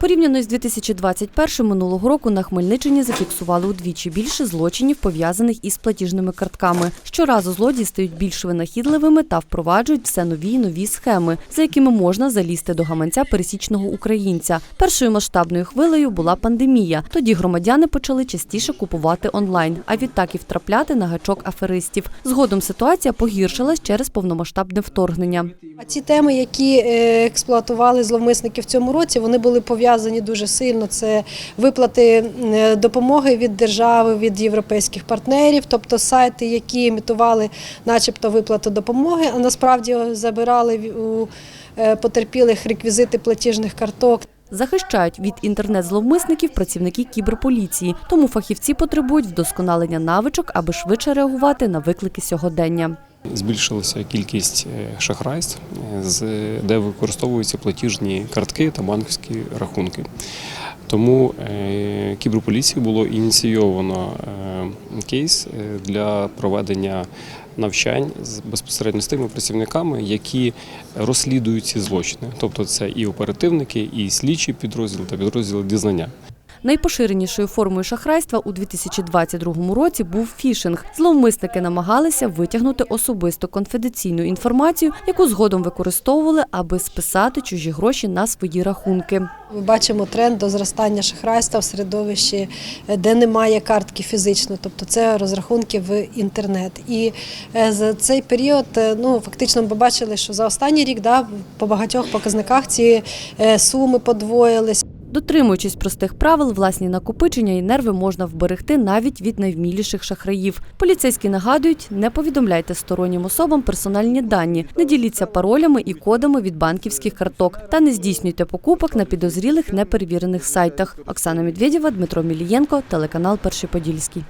Порівняно з 2021 минулого року на Хмельниччині зафіксували удвічі більше злочинів, пов'язаних із платіжними картками. Щоразу злодії стають більш винахідливими та впроваджують все нові й нові схеми, за якими можна залізти до гаманця пересічного українця. Першою масштабною хвилею була пандемія. Тоді громадяни почали частіше купувати онлайн, а відтак і втрапляти на гачок аферистів. Згодом ситуація погіршилась через повномасштабне вторгнення. А ці теми, які е, експлуатували зловмисники в цьому році, вони були пов'язані дуже сильно. Це виплати е, допомоги від держави, від європейських партнерів, тобто сайти, які імітували, начебто, виплату допомоги, а насправді забирали у е, потерпілих реквізити платіжних карток. Захищають від інтернет-зловмисників працівники кіберполіції, тому фахівці потребують вдосконалення навичок, аби швидше реагувати на виклики сьогодення. Збільшилася кількість е, шахрайств, е, де використовуються платіжні картки та банківські рахунки. Тому е, кіберполіції було ініційовано кейс для проведення навчань безпосередньо з тими працівниками, які розслідують ці злочини. Тобто це і оперативники, і слідчі підрозділи та підрозділи дізнання. Найпоширенішою формою шахрайства у 2022 році був фішинг. Зловмисники намагалися витягнути особисто конфіденційну інформацію, яку згодом використовували, аби списати чужі гроші на свої рахунки. Ми бачимо тренд до зростання шахрайства в середовищі, е, де немає картки фізично, тобто це розрахунки в інтернет. І е, за цей період е, ну, фактично ми побачили, що за останній рік да, по багатьох показниках ці суми подвоїлись. Дотримуючись простих правил, власні накопичення і нерви можна вберегти навіть від найвміліших шахраїв. Поліцейські нагадують, не повідомляйте стороннім особам персональні дані, не діліться паролями і кодами від банківських карток та не здійснюйте покупок на підозрілих неперевірених сайтах. Оксана Медведєва, Дмитро Мілієнко, телеканал Перший Подільський.